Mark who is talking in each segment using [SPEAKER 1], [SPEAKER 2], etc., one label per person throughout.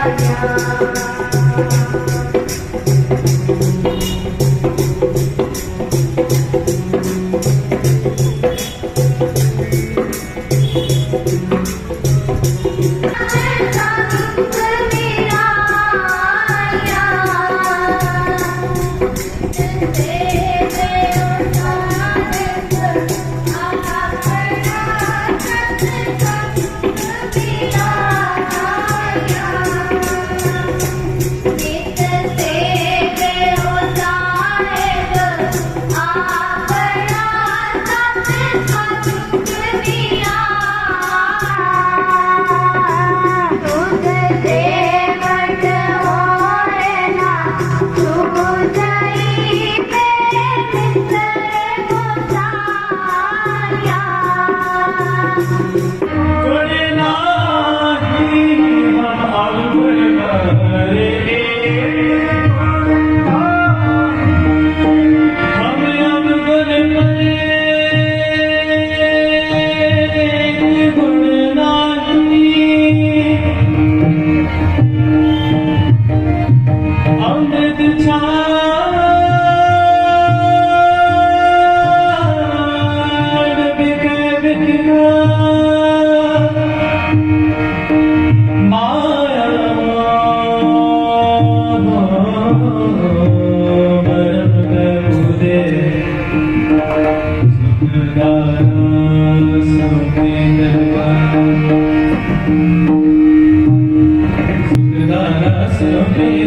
[SPEAKER 1] Yeah. Thank you.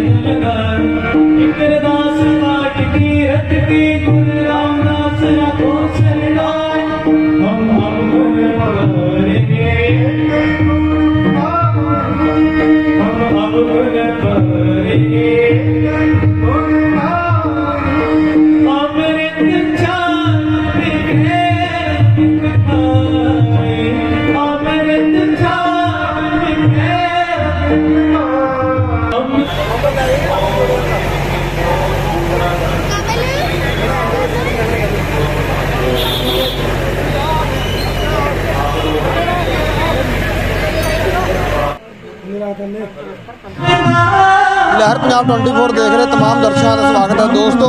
[SPEAKER 2] ਲਹਿਰ ਪੰਜਾਬ 24 ਦੇਖ ਰਹੇ ਤਮਾਮ ਦਰਸ਼ਕਾਂ ਦਾ ਸਵਾਗਤ ਹੈ। ਦੋਸਤੋ,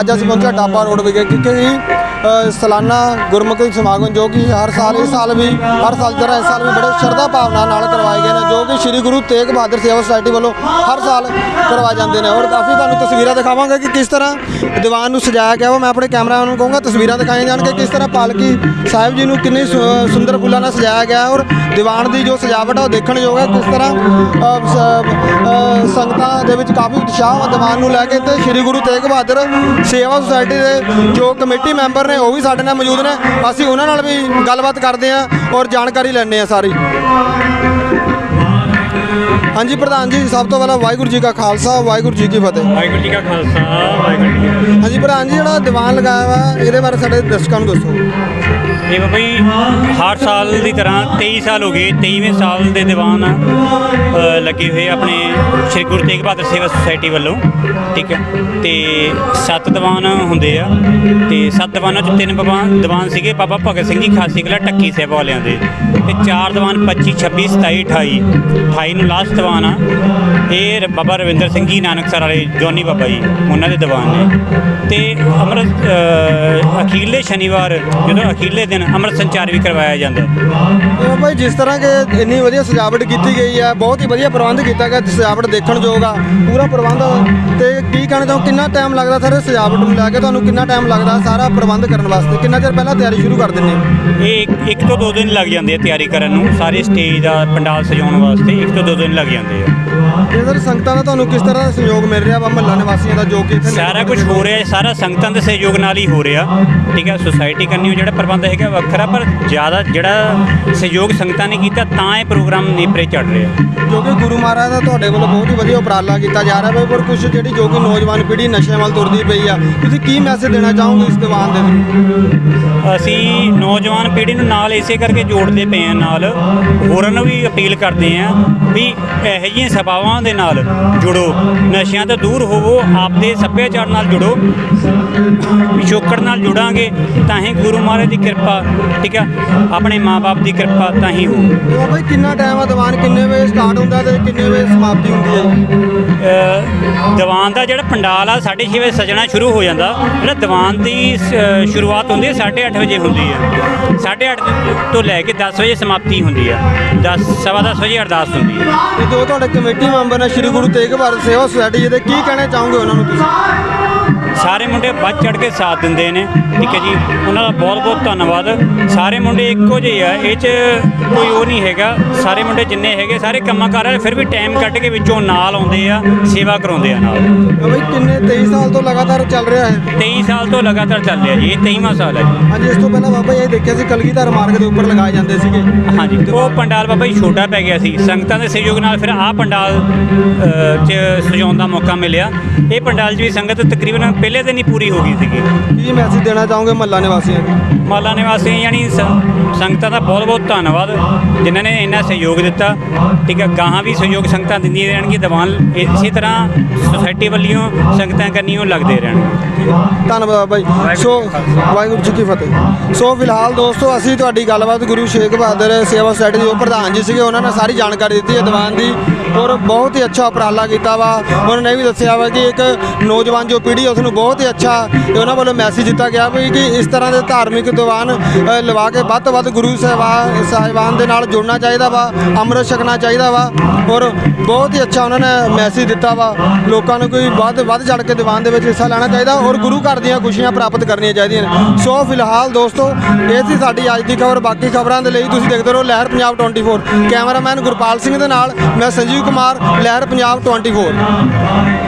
[SPEAKER 2] ਅੱਜ ਅਸੀਂ ਪਹੁੰਚੇ ਡਾਬਾ ਰੋਡ ਵਿਖੇ। ਕਿਉਂਕਿ ਸਾਲਾਨਾ ਗੁਰਮੁਖੀ ਸਮਾਗਮ ਜੋ ਕਿ ਹਰ ਸਾਲ, ਇਸ ਸਾਲ ਵੀ, ਹਰ ਸਾਲ ਜਿਹੜਾ ਇਸ ਸਾਲ ਵੀ ਬੜੇ ਸ਼ਰਧਾ ਭਾਵਨਾ ਨਾਲ ਕਰਵਾਏ ਗਏ ਨੇ, ਜੋ ਕਿ ਸ੍ਰੀ ਗੁਰੂ ਤੇਗ ਬਹਾਦਰ ਸੇਵਾ ਸੁਸਾਇਟੀ ਵੱਲੋਂ ਹਰ ਸਾਲ ਕਰਵਾਏ ਜਾਂਦੇ ਨੇ। ਔਰ ਕਾਫੀ ਤੁਹਾਨੂੰ ਤਸਵੀਰਾਂ ਦਿਖਾਵਾਂਗੇ ਕਿ ਕਿਸ ਤਰ੍ਹਾਂ ਦੀਵਾਨ ਨੂੰ ਸਜਾਇਆ ਗਿਆ ਵਾ। ਮੈਂ ਆਪਣੇ ਕੈਮਰਾਮੈਨ ਨੂੰ ਕਹੂੰਗਾ, ਤਸਵੀਰਾਂ ਦਿਖਾਈਆਂ ਜਾਣ ਕਿ ਕਿਸ ਤਰ੍ਹਾਂ ਪਾਲਕੀ ਸਾਹਿਬ ਜੀ ਨੂੰ ਕਿੰਨੀ ਸੁ- ਸੁੰਦਰ ਫੁੱਲਾਂ ਨਾਲ ਸਜਾਇਆ ਗਿਆ। ਔਰ ਦੀਵਾਨ ਦੀ ਜੋ ਸਜਾਵਟ ਆ, ਉਹ ਦੇਖਣ ਯੋਗ ਹੈ ਕਿਸ ਤਰ੍ਹਾਂ ਸ- ਸੰਗਤਾਂ ਦੇ ਵਿੱਚ ਕਾਫੀ ਉਤਸ਼ਾਹ ਦੀਵਾਨ ਨੂੰ ਲੈ ਕੇ। ਤੇ ਸ੍ਰੀ ਗੁਰੂ ਤੇਗ ਬਹਾਦਰ ਸੇਵਾ ਸੁਸਾਇਟੀ ਦੇ ਜੋ ਕਮੇਟੀ ਮੈਂਬਰ ਨੇ ਉਹ ਵੀ ਸਾਡੇ ਨਾਲ ਮੌਜੂਦ ਨੇ। ਅਸੀਂ ਉਹਨਾਂ ਨਾਲ ਵੀ ਗੱਲਬਾਤ ਕਰਦੇ ਹਾਂ ਔਰ ਜਾਣਕਾਰੀ ਲੈਣੇ ਆ ਸਾਰੀ। ਹਾਂਜੀ ਪ੍ਰਧਾਨ ਜੀ ਸਭ ਤੋਂ ਪਹਿਲਾਂ ਵਾਹਿਗੁਰੂ ਜੀ ਕਾ ਖਾਲਸਾ ਵਾਹਿਗੁਰੂ ਜੀ ਕੀ ਫਤਿਹ।
[SPEAKER 3] ਵਾਹਿਗੁਰੂ ਜੀ ਕਾ ਖਾਲਸਾ ਵਾਹਿਗੁਰੂ ਜੀ।
[SPEAKER 2] ਹਾਂਜੀ ਪ੍ਰਧਾਨ ਜੀ ਜਿਹੜਾ ਦੀਵਾਨ ਲਗਾਇਆ ਵਾ ਇਹਦੇ ਬਾਰੇ ਸਾਡੇ ਦਰਸ਼ਕਾਂ ਨੂੰ ਦੱਸੋ।
[SPEAKER 3] ਇਹ ਬਾਬਾ ਜੀ ਹਰ ਸਾਲ ਦੀ ਤਰ੍ਹਾਂ 23 ਸਾਲ ਹੋ ਗਏ 23ਵੇਂ ਸਾਲ ਦੇ ਦੀਵਾਨ ਲੱਗੇ ਹੋਏ ਆਪਣੇ ਸ਼੍ਰੀ ਗੁਰੂ ਤੇਗ ਬਹਾਦਰ ਸੇਵਾ ਸੁਸਾਇਟੀ ਵੱਲੋਂ, ਠੀਕ ਹੈ। ਤੇ ਸੱਤ ਦੀਵਾਨ ਹੁੰਦੇ ਆ, ਤੇ ਸੱਤ ਦੀਵਾਨਾਂ ਚ ਤਿੰਨ ਦੀਵਾਨ ਦੀਵਾਨ ਸੀਗੇ ਬਾਬਾ ਭਗਤ ਸਿੰਘ ਜੀ ਖਾਸੀ ਕਲਾ ਟੱਕੀ ਸੇਵਾ ਵਾਲਿਆਂ ਦੇ। ਤੇ ਚਾਰ ਦੀਵਾਨ 25 26 27 28 28 ਨੂੰ ਲਾਸਟ ਦੀਵਾਨ ਆ। ਇਹ ਰ- ਬਾਬਾ ਰਵਿੰਦਰ ਸਿੰਘ ਜੀ ਨਾਨਕਸਰ ਵਾਲੇ ਜੋਨੀ ਬਾਬਾ ਜੀ, ਉਹਨਾਂ ਦੇ ਦੀਵਾਨ ਨੇ। ਤੇ ਅੰਮ੍ਰਿਤ ਅਖੀਲੇ ਸ਼ਨੀਵਾਰ, ਜਦੋਂ ਅਖੀਲੇ ਦਿਨ ਅੰਮ੍ਰਿਤ ਸੰਚਾਰ ਵੀ ਕਰਵਾਇਆ ਜਾਂਦਾ ਹੈ।
[SPEAKER 2] ਉਹ ਭਾਈ ਜਿਸ ਤਰ੍ਹਾਂ ਕਿ ਇੰਨੀ ਵਧੀਆ ਸਜਾਵਟ ਕੀਤੀ ਗਈ ਹੈ ਬਹੁਤ ਹੀ ਵਧੀਆ ਪ੍ਰਬੰਧ ਕੀਤਾ ਗਿਆ ਸਜਾਵਟ ਦੇਖਣ ਯੋਗ ਆ ਪੂਰਾ ਪ੍ਰਬੰਧ। ਤੇ ਕੀ ਕਹਿਣਾ ਚਾਹੋ ਕਿੰਨਾ ਟਾਈਮ ਲੱਗਦਾ ਸਰ ਸਜਾਵਟ ਨੂੰ ਲੈ ਕੇ? ਤੁਹਾਨੂੰ ਕਿੰਨਾ ਟਾਈਮ ਲੱਗਦਾ ਸਾਰਾ ਪ੍ਰਬੰਧ ਕਰਨ ਵਾਸਤੇ? ਕਿੰਨਾ ਚਿਰ ਪਹਿਲਾਂ ਤਿਆਰੀ ਸ਼ੁਰੂ ਕਰ ਦਿੰਦੇ ਹੋ?
[SPEAKER 3] ਇਹ ਇੱਕ- ਇੱਕ ਤੋਂ ਦੋ ਦਿਨ ਲੱਗ ਜਾਂਦੇ ਆ ਤਿਆਰੀ ਕਰਨ ਨੂੰ ਸਾਰੇ ਸਟੇਜ ਦਾ ਪੰਡਾਲ ਸਜਾਉਣ ਵਾਸਤੇ ਇੱਕ ਤੋਂ ਦੋ ਦਿਨ ਲੱਗ ਜਾਂਦੇ ਆ।
[SPEAKER 2] ਤੇ ਸਰ ਸੰਗਤਾਂ ਦਾ ਤੁਹਾਨੂੰ ਕਿਸ ਤਰ੍ਹਾਂ ਦਾ ਸਹਿਯੋਗ ਮਿਲ ਰਿਹਾ ਵਾ ਮਹੱਲਾ ਨਿਵਾਸੀਆਂ ਦਾ ਜੋ ਕਿ ਇੱਥੇ
[SPEAKER 3] ਸਾਰਾ ਕੁਝ ਹੋ ਰਿਹਾ ਹੈ ਸਾਰਾ ਸੰਗਤਾਂ ਦੇ ਸਹਿਯੋਗ ਨਾਲ ਹੀ ਹੋ ਰਿਹਾ। ਠੀਕ ਹੈ ਸੁਸਾਇਟੀ ਕਰਨੀ ਜਿਹੜਾ ਪ੍ਰਬੰਧ ਹੈਗਾ ਵੱਖਰਾ ਪਰ ਜ਼ਿਆਦਾ ਜਿਹੜਾ ਸਹਿਯੋਗ ਸੰਗਤਾਂ ਨੇ ਕੀਤਾ ਤਾਂ ਇਹ ਪ੍ਰੋਗਰਾਮ ਨੇਪਰੇ ਚੜ ਰਿਹਾ।
[SPEAKER 2] ਜੋ ਕਿ ਗੁਰੂ ਮਹਾਰਾਜ ਦਾ ਤੁਹਾਡੇ ਵੱਲੋਂ ਬਹੁਤ ਹੀ ਵਧੀਆ ਉਪਰਾਲਾ ਕੀਤਾ ਜਾ ਰਿਹਾ ਹੈ ਪਰ ਕੁਝ ਜਿਹੜੀ ਜੋ ਕਿ ਨੌਜਵਾਨ ਪੀੜ੍ਹੀ ਨਸ਼ਿਆਂ ਵੱਲ ਤੁਰਦੀ ਪਈ ਆ ਤੁਸੀਂ ਕੀ ਮੈਸੇਜ ਦੇਣਾ ਚਾਹੋਗੇ ਇਸ ਦੀਵਾਨ ਦੇ ਥਰੂ
[SPEAKER 3] ਅਸੀਂ ਨੌਜਵਾਨ ਪੀੜ੍ਹੀ ਨੂੰ ਨਾਲ ਇਸੇ ਕਰਕੇ ਜੋੜਦੇ ਪਏ ਹਾਂ ਨਾਲ ਹੋਰਾਂ ਨੂੰ ਵੀ ਅਪੀਲ ਕਰਦੇ ਹਾਂ ਵੀ ਇਹੋ ਜਿਹੀਆਂ ਸਭਾਵਾਂ ਦੇ ਨਾਲ ਜੁੜੋ। ਨਸ਼ਿਆਂ ਤੋਂ ਦੂਰ ਹੋਵੋ ਆਪਦੇ ਸੱਭਿਆਚਾਰ ਨਾਲ ਜੁੜੋ। ਪਿਛੋਕੜ ਨਾਲ ਜੁੜਾਂਗੇ ਤਾਂ ਹੀ ਗੁਰੂ ਮਹਾਰਾਜ ਦੀ ਕਿਰਪਾ ਠੀਕ ਹੈ ਆਪਣੇ ਮਾਪੇ ਦੀ ਕਿਰਪਾ ਤਾਂ ਹੀ ਹੋਊ।
[SPEAKER 2] ਉਹ ਭਾਈ ਕਿੰਨਾ ਟਾਈਮ ਆ ਦੀਵਾਨ? ਕਿੰਨੇ ਵਜੇ ਸਟਾਰਟ ਹੁੰਦਾ ਤੇ ਕਿੰਨੇ ਵਜੇ ਸਮਾਪਤੀ ਹੁੰਦੀ ਹੈ?
[SPEAKER 3] ਦੀਵਾਨ ਦਾ ਜਿਹੜਾ ਪੰਡਾਲ ਆ 6:30 ਵਜੇ ਸਜਣਾ ਸ਼ੁਰੂ ਹੋ ਜਾਂਦਾ। ਜਿਹੜਾ ਦੀਵਾਨ ਦੀ ਸ਼ੁਰੂਆਤ ਹੁੰਦੀ ਹੈ 8:30 ਵਜੇ ਹੁੰਦੀ ਹੈ 8:30 ਤੋਂ ਲੈ ਕੇ 10 ਵਜੇ ਸਮਾਪਤੀ ਹੁੰਦੀ ਆ। 10 ਸਵਾ 10 ਵਜੇ ਅਰਦਾਸ ਹੁੰਦੀ ਹੈ
[SPEAKER 2] ਤੇ ਜੋ ਤੁਹਾਡੇ ਕਮੇਟੀ ਮੈਂਬਰ ਨੇ ਸ੍ਰੀ ਗੁਰੂ ਤੇਗ ਬਹਾਦਰ ਸੇਵਾ ਸੁਸਾਇਟੀ ਦੇ ਕੀ ਕਹਿਣਾ ਚਾਹੋਗੇ ਉਹਨਾਂ ਨੂੰ ਤੁਸੀਂ?
[SPEAKER 3] ਸਾਰੇ ਮੁੰਡੇ ਵੱਧ ਚੜ ਕੇ ਸਾਥ ਦਿੰਦੇ ਨੇ। ਠੀਕ ਹੈ ਜੀ ਉਹਨਾਂ ਦਾ ਬਹੁਤ ਬਹੁਤ ਧੰਨਵਾਦ। ਸਾਰੇ ਮੁੰਡੇ ਇੱਕੋ ਜਿਹੇ ਆ ਇਹ 'ਚ ਕੋਈ ਉਹ ਨਹੀਂ ਹੈਗਾ। ਸਾਰੇ ਮੁੰਡੇ ਜਿੰਨੇ ਹੈਗੇ ਸਾਰੇ ਕੰਮਾਂ ਕਾਰ ਵਾਲੇ ਫਿਰ ਵੀ ਟਾਈਮ ਕੱਢ ਕੇ ਵਿੱਚੋਂ ਨਾਲ ਆਉਂਦੇ ਆ ਸੇਵਾ ਕਰਾਉਂਦੇ ਆ ਨਾਲ।
[SPEAKER 2] ਬਈ ਕਿੰਨੇ 23 ਸਾਲ ਤੋਂ ਲਗਾਤਾਰ ਚੱਲ ਰਿਹਾ ਹੈ
[SPEAKER 3] 23 ਸਾਲ ਤੋਂ ਲਗਾਤਾਰ ਚੱਲ ਰਿਹਾ ਜੀ ਇਹ 23ਵਾਂ ਸਾਲ ਹੈ ਜੀ।
[SPEAKER 2] ਹਾਂਜੀ ਇਸ ਤੋਂ ਪਹਿਲਾਂ ਬਾਬਾ ਜੀ ਇਹ ਦੇਖਿਆ ਸੀ ਕਲਗੀਧਰ ਮਾਰਗ ਦੇ ਉੱਪਰ ਲਗਾਏ ਜਾਂਦੇ ਸੀਗੇ।
[SPEAKER 3] ਹਾਂਜੀ ਉਹ ਪੰਡਾਲ ਬਾਬਾ ਜੀ ਛੋਟਾ ਪੈ ਗਿਆ ਸੀ। ਸੰਗਤਾਂ ਦੇ ਸਹਿਯੋਗ ਨਾਲ ਫਿਰ ਆਹ ਪੰਡਾਲ 'ਚ ਸਜਾਉਣ ਦਾ ਮੌਕਾ ਮਿਲਿਆ। ਇਹ ਪੰਡਾਲ 'ਚ ਵੀ ਸੰਗਤ ਤਕਰੀਬਨ ਪਹਿਲੇ ਦਿਨ ਹੀ ਪੂਰੀ ਹੋ ਗਈ ਸੀਗੀ।
[SPEAKER 2] ਕੀ ਮੈਸੇਜ ਦੇਣਾ ਚਾਹੋਗੇ ਮਹੱਲਾ ਨਿਵਾਸੀਆਂ ਨੂੰ?
[SPEAKER 3] ਮਾਲਾ ਨਿਵਾਸੀ ਯਾਨੀ ਸ- ਸੰਗਤਾਂ ਦਾ ਬਹੁਤ ਬਹੁਤ ਧੰਨਵਾਦ ਜਿਨ੍ਹਾਂ ਨੇ ਇੰਨਾ ਸਹਿਯੋਗ ਦਿੱਤਾ। ਠੀਕ ਹੈ ਗਾਹਾਂ ਵੀ ਸਹਿਯੋਗ ਸੰਗਤਾਂ ਦਿੰਦੀਆਂ ਰਹਿਣਗੀਆਂ ਦੀਵਾਨ ਇਸੇ ਤਰ੍ਹਾਂ ਸੁਸਾਇਟੀ ਵੱਲੋਂ ਸੰਗਤਾਂ ਕਰਨੀਆਂ ਲੱਗਦੇ ਰਹਿਣਗੇ
[SPEAKER 2] ਧੰਨਵਾਦ ਜੀ। ਸੋ ਵਾਹਿਗੁਰੂ ਜੀ ਕੀ ਫਤਿਹ। ਸੋ ਫਿਲਹਾਲ ਦੋਸਤੋ ਅਸੀਂ ਤੁਹਾਡੀ ਗੱਲਬਾਤ ਗੁਰੂ ਸ਼ੇਖ ਬਹਾਦਰ ਸੇਵਾ ਸੁਸਾਇਟੀ ਦੇ ਜੋ ਪ੍ਰਧਾਨ ਜੀ ਸੀਗੇ ਉਹਨਾਂ ਨੇ ਸਾਰੀ ਜਾਣਕਾਰੀ ਦਿੱਤੀ ਹੈ ਦੀਵਾਨ ਦੀ ਔਰ ਬਹੁਤ ਹੀ ਅੱਛਾ ਉਪਰਾਲਾ ਕੀਤਾ ਵਾ। ਉਹਨਾਂ ਨੇ ਇਹ ਵੀ ਦੱਸਿਆ ਵਾ ਕਿ ਇੱਕ ਨੌਜਵਾਨ ਜੋ ਪੀੜ੍ਹੀ ਉਸ ਨੂੰ ਬਹੁਤ ਹੀ ਅੱਛਾ ਉਹਨਾਂ ਵੱਲੋਂ ਮੈਸੇਜ ਦਿੱਤਾ ਗਿਆ ਵੀ ਕਿ ਇਸ ਤਰ੍ਹਾਂ ਦੇ ਧਾਰਮਿਕ ਦੀਵਾਨ ਲਵਾ ਕੇ ਵੱਧ ਤੋਂ ਵੱਧ ਗੁਰੂ ਸਾਹਿਬਾਨ ਸਾਹਿਬਾਨ ਦੇ ਨਾਲ ਜੁੜਨਾ ਚਾਹੀਦਾ ਵਾ, ਅੰਮ੍ਰਿਤ ਛਕਣਾ ਚਾਹੀਦਾ ਵਾ ਔਰ ਬਹੁਤ ਹੀ ਅੱਛਾ ਉਹਨਾਂ ਨੇ ਮੈਸੇਜ ਦਿੱਤਾ ਵਾ। ਲੋਕਾਂ ਨੂੰ ਕੋਈ ਵੱਧ ਵੱਧ ਚੜ ਕੇ ਦੀਵਾਨ ਦੇ ਵਿੱਚ ਹਿੱਸਾ ਲੈਣਾ ਚਾਹੀਦਾ ਔਰ ਗੁਰੂ ਘਰ ਦੀਆਂ ਖੁਸ਼ੀਆਂ ਪ੍ਰਾਪਤ ਕਰਨੀਆਂ ਚਾਹੀਦੀਆਂ ਨੇ। ਸੋ ਫਿਲਹਾਲ ਦੋਸਤੋ, ਇਹ ਸੀ ਸਾਡੀ ਅੱਜ ਦੀ ਖਬਰ। ਬਾਕੀ ਖਬਰਾਂ ਦੇ ਲਈ ਤੁਸੀਂ ਦੇਖਦੇ ਰਹੋ ਲਹਿਰ ਪੰਜਾਬ 24 ਕੈਮਰਾਮੈਨ ਗੁਰਪਾਲ ਸਿੰਘ ਦੇ ਨਾਲ, ਮੈਂ ਸੰਜੀਵ ਕੁਮਾਰ, ਲਹਿਰ ਪੰਜਾਬ 24